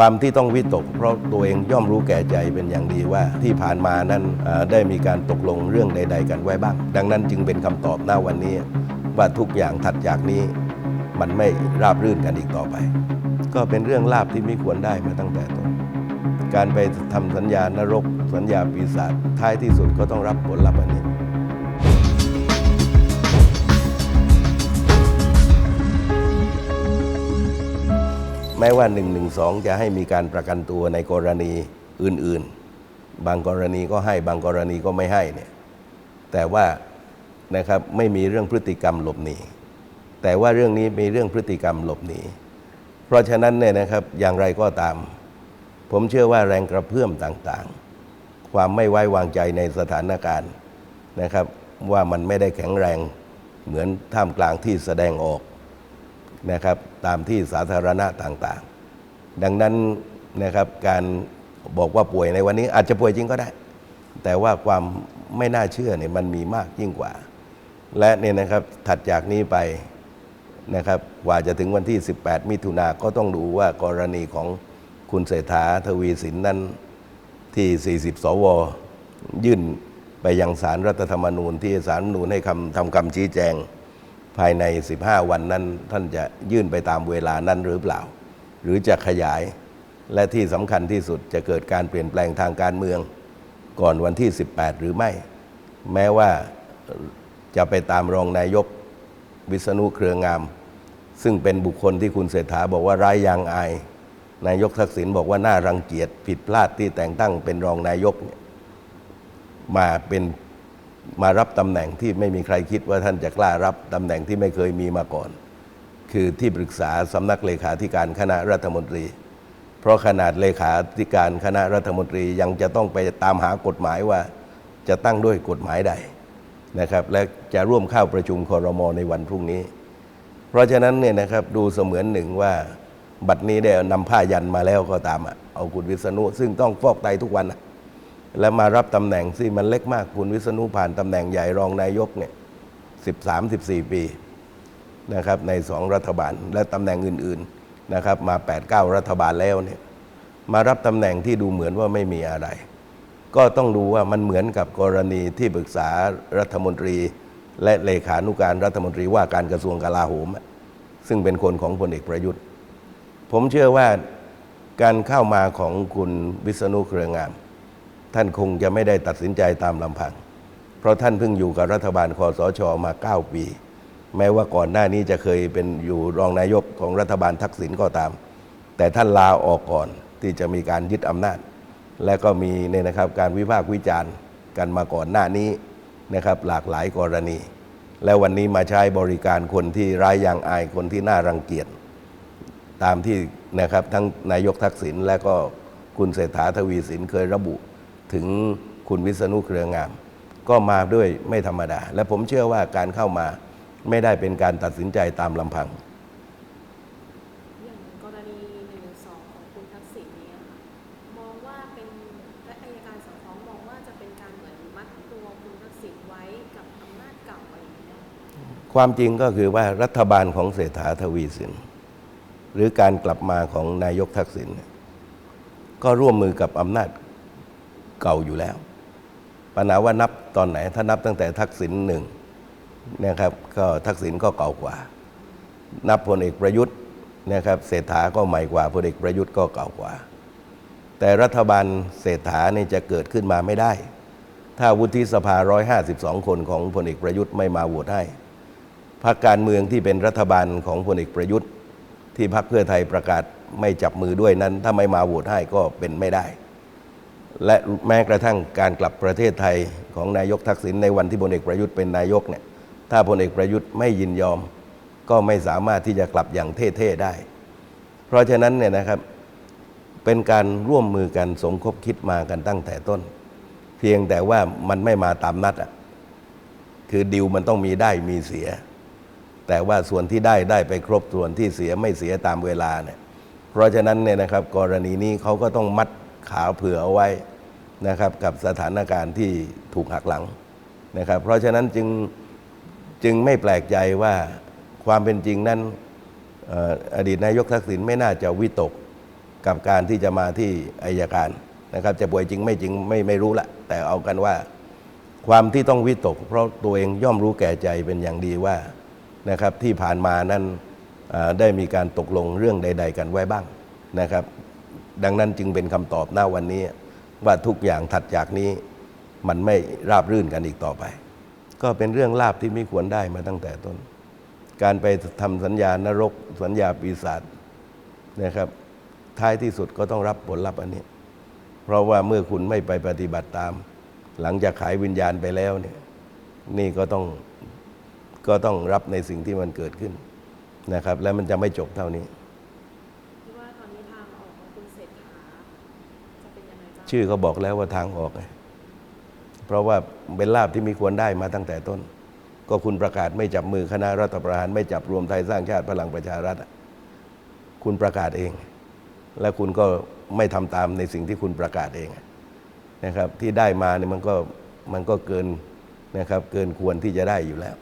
ความที่ต้องวิตก เพราะตัวเองย่อมรู้แก่ใจเป็นอย่างดีว่าที่ผ่านมานั้นได้มีการตกลงเรื่องใด ๆ กันไว้บ้าง ดังนั้นจึงเป็นคำตอบหน้าวันนี้ ว่าทุกอย่างถัดจากนี้ มันไม่ราบรื่นกันอีกต่อไป ก็เป็นเรื่องลาบที่ไม่ควรได้มาตั้งแต่ต้นการไปทำสัญญานรก สัญญาปีศาจท้ายที่สุดก็ต้องรับผลลัพธ์อันนี้ แม้ว่า1นึจะให้มีการประกันตัวในกรณีอื่น ๆ บางกรณีก็ให้บางกรณีก็ไม่ให้เนี่ยแต่ว่านะครับไม่มีเรื่องพฤติกรรมหลบหนีแต่ว่าเรื่องนี้มีเรื่องพฤติกรรมหลบหนีเพราะฉะนั้นเนี่ยนะครับอย่างไรก็ตาม ผมเชื่อว่าแรงกระเพื่อมต่างๆ ความไม่ไว้วางใจในสถานการณ์นะครับ ว่ามันไม่ได้แข็งแรงเหมือนท่ามกลางที่แสดงออก นะครับตามที่สาธารณะต่างๆ ดังนั้นนะครับการบอกว่าป่วยในวันนี้อาจจะป่วยจริงก็ได้ แต่ว่าความไม่น่าเชื่อเนี่ยมันมีมากยิ่งกว่า และเนี่ยนะครับถัดจากนี้ไปนะครับกว่าจะถึงวันที่ 18 มิถุนาก็ต้องดูว่ากรณีของคุณเศรษฐาทวีสินนั้นที่ 40 สว ยื่นไปยังสารรัฐธรรมนูญที่สารรัฐธรรมนูญให้คำทำคำชี้แจง ภายใน 15 วันนั้น ท่านจะยื่นไปตามเวลานั้นหรือเปล่า หรือจะขยายและที่สำคัญที่สุดจะเกิดการเปลี่ยนแปลงทางการเมือง ก่อนวันที่ 18 หรือไม่ แม้ว่าจะไปตามรองนายกวิษณุเครืองาม ซึ่งเป็นบุคคลที่คุณเศรษฐาบอกว่าร้ายยางอาย นายกทักษิณบอกว่าน่ารังเกียจผิดพลาดที่แต่งตั้งเป็นรองนายกมาเป็น มารับตำแหน่งที่ไม่มีใครคิดว่าท่านจะกล้ารับตำแหน่งที่ไม่เคยมีมาก่อน คือที่ปรึกษาสำนักเลขาธิการคณะรัฐมนตรี เพราะขนาดเลขาธิการคณะรัฐมนตรียังจะต้องไปตามหากฎหมายว่าจะตั้งด้วยกฎหมายใดนะครับ และจะร่วมเข้าประชุมคอรมอในวันพรุ่งนี้ เพราะฉะนั้นเนี่ยนะครับดูเสมือนหนึ่งว่าบัดนี้ได้นำผ้ายันมาแล้วก็ตามอะเอาคุณวิษณุซึ่งต้องฟอกไตทุกวันนะ และมารับตำแหน่งที่มันเล็กมากคุณวิษณุผ่านตำแหน่งใหญ่รองนายกเนี่ยสิบสามสิบสี่ปีนะครับในสองรัฐบาลและตำแหน่งอื่นๆนะครับมา8ปดเก้ารัฐบาลแล้วเนี่ยมารับตำแหน่งที่ดูเหมือนว่าไม่มีอะไร ก็ต้องดูว่ามันเหมือนกับกรณีที่ปรึกษารัฐมนตรี และเลขานุการรัฐมนตรีว่าการกระทรวงกลาโหม ซึ่งเป็นคนของพลเอกประยุทธ์ ผมเชื่อว่าการเข้ามาของคุณวิษณุเครืองาม ท่านคงจะไม่ได้ตัดสินใจตามลำพัง เพราะท่านเพิ่งอยู่กับรัฐบาลคอสชมา 9 ปี แม้ว่าก่อนหน้านี้จะเคยเป็นอยู่รองนายกของรัฐบาลทักษิณก็ตาม แต่ท่านลาออกก่อนที่จะมีการยึดอำนาจ และก็มีเนี่ยนะครับการวิพากษ์วิจารณ์กันมาก่อนหน้านี้นะครับหลากหลายกรณี และวันนี้มาใช้บริการคนที่ร้ายยางอายคนที่น่ารังเกียจตามที่นะครับทั้งนายกทักษิณและก็คุณเศรษฐาทวีสินเคยระบุ ถึงคุณวิษณุเครืองาม ก็มาด้วยไม่ธรรมดา และผมเชื่อว่าการเข้ามาไม่ได้เป็นการตัดสินใจตามลำพัง อย่างกรณีหนึ่งสองของคุณทักษิณเนี่ยค่ะมองว่าเป็นและอายการสั่งฟ้องมองว่าจะเป็นการเหมือนมัดตัวคุณทักษิณไว้กับอำนาจเก่าอะไรอย่างเงี้ยความจริงก็คือว่ารัฐบาลของเศรษฐาทวีสิน หรือการกลับมาของนายกทักษิณเนี่ยก็ร่วมมือกับอำนาจ เก่าอยู่แล้ว ปัญหาว่านับตอนไหน ถ้านับตั้งแต่ทักษิณหนึ่งนะครับก็ทักษิณก็เก่ากว่า นับพลเอกประยุทธ์นะครับเศรษฐาก็ใหม่กว่าพลเอกประยุทธ์ก็เก่ากว่า แต่รัฐบาลเศรษฐาเนี่ยจะเกิดขึ้นมาไม่ได้ ถ้าวุฒิสภา 152 คนของพลเอกประยุทธ์ไม่มาโหวตให้พรรคการเมืองที่เป็นรัฐบาลของพลเอกประยุทธ์ ที่พรรคเพื่อไทยประกาศไม่จับมือด้วยนั้น ถ้าไม่มาโหวตให้ก็เป็นไม่ได้ และแม้กระทั่งการกลับประเทศไทยของนายกทักษิณในวันที่พลเอกประยุทธ์เป็นนายกเนี่ยถ้าพลเอกประยุทธ์ไม่ยินยอม ก็ไม่สามารถที่จะกลับอย่างเท่ๆได้ เพราะฉะนั้นเนี่ยนะครับเป็นการร่วมมือกันสมคบคิดมากันตั้งแต่ต้น เพียงแต่ว่ามันไม่มาตามนัดอะคือดิวมันต้องมีได้มีเสีย แต่ว่าส่วนที่ได้ได้ไปครบส่วนที่เสียไม่เสียตามเวลาเนี่ยเพราะฉะนั้นเนี่ยนะครับ กรณีนี้เขาก็ต้องมัด ขาเผื่อเอาไว้นะครับกับสถานการณ์ที่ถูกหักหลังนะครับ เพราะฉะนั้นจึงจึงไม่แปลกใจว่าความเป็นจริงนั้นอดีตนายกทักษิณไม่น่าจะวิตกกับการที่จะมาที่อายการนะครับ จะป่วยจริงไม่จริงไม่ไม่รู้ละแต่เอากันว่า ความที่ต้องวิตก เพราะตัวเองย่อมรู้แก่ใจเป็นอย่างดีว่านะครับที่ผ่านมานั้นได้มีการตกลงเรื่องใด ๆ กันไว้บ้างนะครับ ดังนั้นจึงเป็นคำตอบหน้าวันนี้ ว่าทุกอย่างถัดจากนี้มันไม่ราบรื่นกันอีกต่อไป ก็เป็นเรื่องลาบที่ไม่ควรได้มาตั้งแต่ต้น การไปทำสัญญานรก สัญญาปีศาจนะครับ ท้ายที่สุดก็ต้องรับผลลัพธ์อันนี้ เพราะว่าเมื่อคุณไม่ไปปฏิบัติตาม หลังจากขายวิญญาณไปแล้วเนี่ยนี่ก็ต้องก็ต้องรับในสิ่งที่มันเกิดขึ้นนะครับ และมันจะไม่จบเท่านี้ ชื่อเขาบอกแล้วว่าทางออก เพราะว่าเป็นลาบที่มีควรได้มาตั้งแต่ต้น ก็คุณประกาศไม่จับมือคณะรัฐประหาร ไม่จับรวมไทยสร้างชาติพลังประชารัฐ คุณประกาศเอง และคุณก็ไม่ทำตามในสิ่งที่คุณประกาศเองนะครับที่ได้มาเนี่ยมันก็มันก็เกินนะครับเกินควรที่จะได้อยู่แล้ว